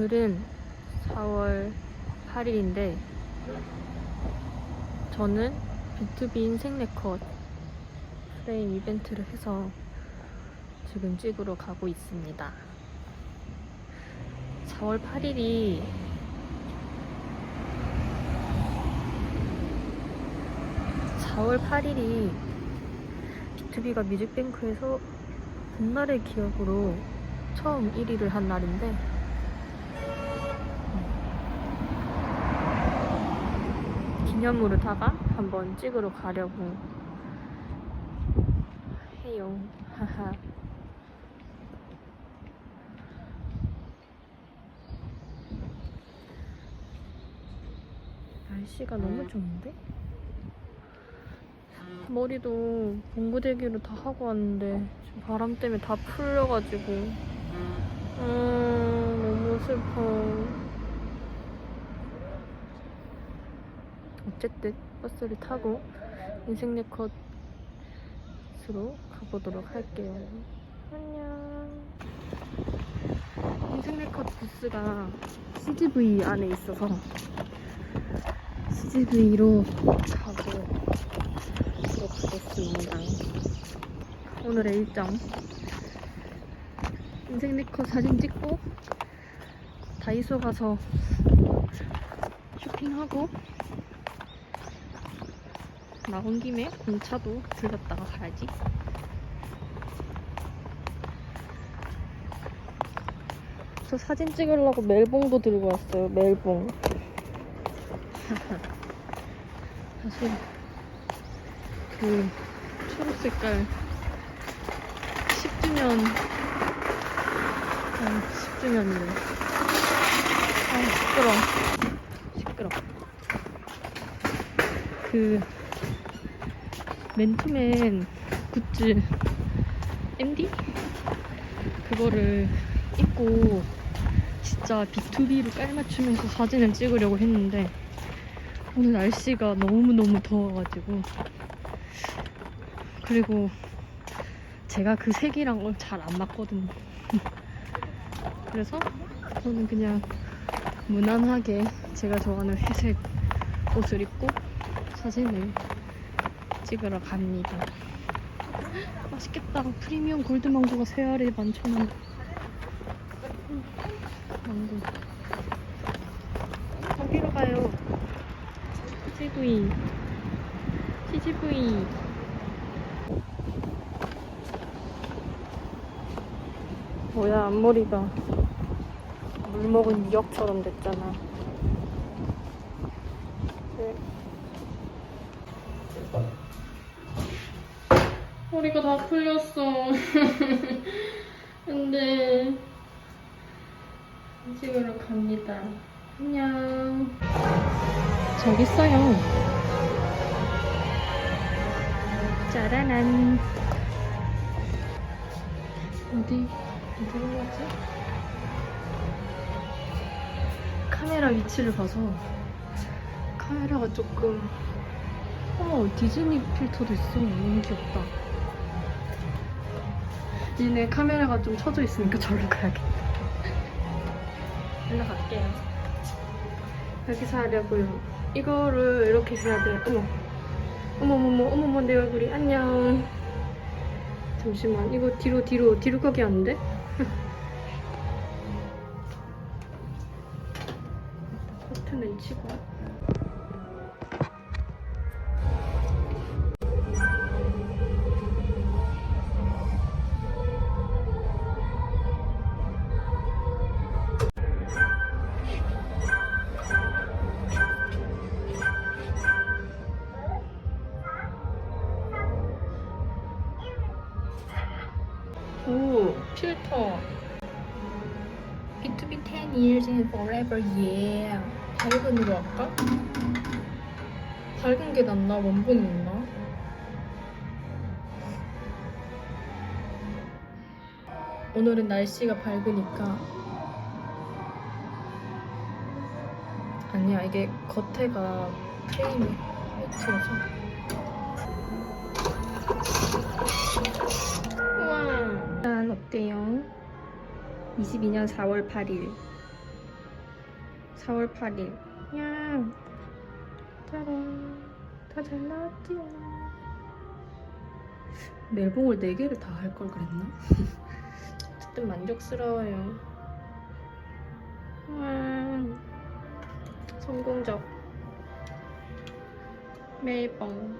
오늘은 4월 8일인데 저는 B2B 인생 네컷 프레임 이벤트를 해서 지금 찍으러 가고 있습니다. 4월 8일이 (4월 8일이) B2B가 뮤직뱅크에서 봄날의 기억으로 처음 1위를 한 날인데 음, 기념으로 다가 한번 찍으러 가려고 해요. 하하. 날씨가 너무 좋은데? 머리도 봉구대기로 다 하고 왔는데 지금 바람 때문에 다 풀려가지고 음 너무 슬퍼 어쨌든 버스를 타고 인생 네컷으로 가보도록 할게요 안녕 인생 네컷 부스가 CGV 안에 있어서 CGV로 가고 들어가겠습니다. 오늘의 일정. 인생 네컷 사진 찍고 다이소 가서 쇼핑하고 나온 김에 공차도 들렸다가 가야지. 저 사진 찍으려고 멜봉도 들고 왔어요. 멜봉. 사실 그 초록 색깔 10주년 아 10주년이래 아 시끄러 시끄러 그 맨투맨 굿즈 MD 그거를 입고 진짜 B2B로 깔맞추면서 사진을 찍으려고 했는데 오늘 날씨가 너무너무 더워가지고 그리고 제가 그 색이랑 잘 안 맞거든요. 그래서 저는 그냥 무난하게 제가 좋아하는 회색 옷을 입고 사진을 찍으러 갑니다. 맛있겠다. 프리미엄 골드망고가 세 알에 11,000원. 망고. 어디로 가요? CGV CGV 뭐야 앞머리가. 물 먹은 미역처럼 됐잖아. 네. 머리가 다 풀렸어. 근데 찍으러 갑니다. 안녕. 저기 있어요. 짜라란. 어디 어디로 가지? 카메라 위치를 봐서. 카메라가 조금 어머 디즈니 필터도 있어. 너무 귀엽다 얘네 카메라가 좀 쳐져 있으니까 저기로 가야겠다. 일로 갈게요. 여기서 하려고요. 이거를 이렇게 해야 돼. 어머. 어머머머 어머머 내 얼굴이. 안녕. 잠시만. 이거 뒤로 뒤로 뒤로 가게 안 돼? 커튼을 치고 오 필터 B2B 10 years and forever yeah 밝은으로 할까? 밝은 게 낫나? 원본이 있나? 오늘은 날씨가 밝으니까 아니야 이게 겉에가 프레임이 화이트여서 어때요? 22년 4월 8일 4월 8일. 야, 짜란. 다잘 나왔지요. 멜봉을 4개를 다 할 걸 그랬나? 어쨌든 만족스러워요. 와, 성공적. 멜봉.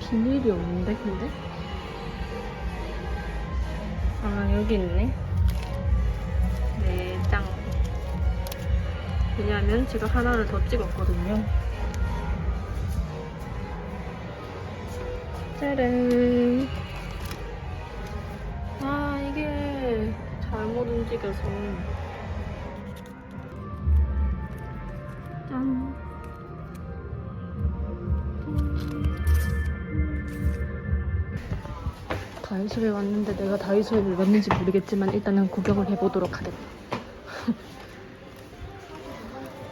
비닐이 없는데 근데? 아, 여기 있네. 네, 짱. 왜냐면 제가 하나를 더 찍었거든요. 짜란. 아, 이게 잘못 움직여서. 다이소에 왔는데 내가 다이소에 왜 왔는지 모르겠지만 일단은 구경을 해보도록 하겠다.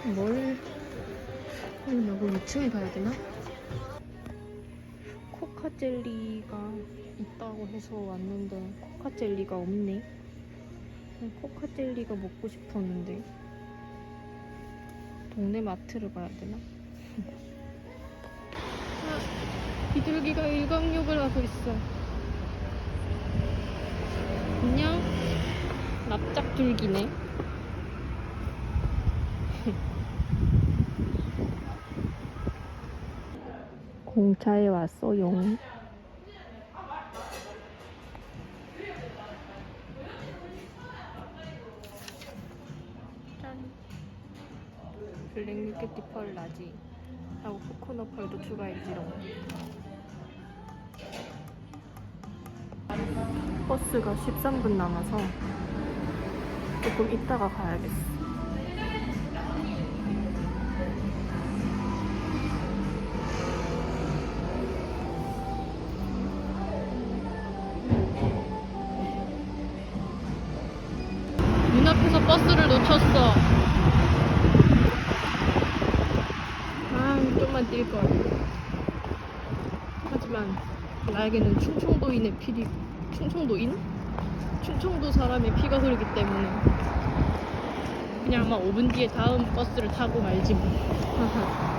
뭘? 여기 2층에 가야 되나? 코카 젤리가 있다고 해서 왔는데 코카 젤리가 없네. 코카 젤리가 먹고 싶었는데 동네 마트를 가야 되나? 아, 비둘기가 일광욕을 하고 있어. 안녕. 납작둘기네. 공차에 왔어요. 짠. 블랙 밀크티 펄 라지. 하고 코코넛 펄도 추가해지롱. 버스가 13분 남아서 조금 이따가 가야겠어. 눈앞에서 버스를 놓쳤어. 아, 좀만 뛸 걸. 하지만 나에게는 충청도인의 필이 충청도인? 충청도 사람의 피가 흐르기 때문에 그냥 아마 5분 뒤에 다음 버스를 타고 말지 뭐.